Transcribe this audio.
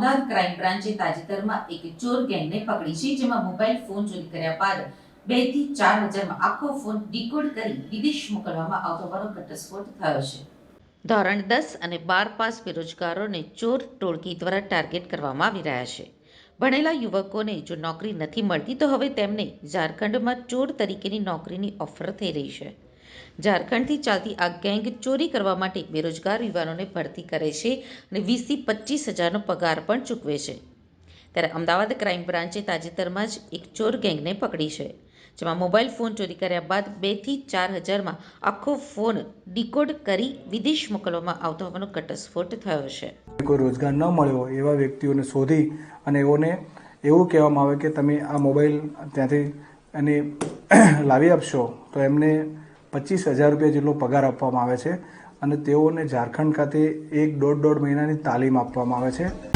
Crime બ્રાન્ચે તાજેતરમાં એક ચોર ગેંગને પકડી છે, જેમાં મોબાઈલ ફોન ચોરી કર્યા બાદ બેથી ચાર હજારમાં આખો ફોન ડીકોડ કરી વિદેશ મોકલવામાં આવતો હોવાનો ઘટસ્ફોટ થયો છે. ધોરણ દસ અને બાર પાસ બેરોજગારોને ચોર ટોળકી દ્વારા ટાર્ગેટ કરવામાં આવી રહ્યા છે. ભણેલા યુવકોને જો નોકરી નથી મળતી, તો હવે તેમને ઝારખંડમાં ચોર તરીકેની નોકરીની ઓફર થઈ રહી છે. ઝારખંડથી ચાલતી આ ગેંગ ચોરી કરવા માટે બેરોજગાર યુવાનોને ભરતી કરે છે અને વીસથી પચીસ હજારનો પગાર પણ ચૂકવે છે. ત્યારે અમદાવાદ ક્રાઇમ બ્રાન્ચે તાજેતરમાં જ એક ચોર ગેંગને પકડી છે, જેમાં મોબાઈલ ફોન ચોરી કર્યા બાદ બેથી ચાર હજારમાં આખો ફોન ડીકોડ કરી વિદેશ મોકલવામાં આવતો હોવાનો ઘટસ્ફોટ થયો છે. કોઈ રોજગાર ન મળ્યો એવા વ્યક્તિઓને શોધી અને એઓને એવું કહેવામાં આવે કે તમે આ મોબાઈલ ત્યાંથી એને લાવી આપશો, તો એમને પચીસ હજાર રૂપિયા જેટલો પગાર આપવામાં આવે છે અને તેઓને ઝારખંડ ખાતે એક દોઢ દોઢ મહિનાની તાલીમ આપવામાં આવે છે.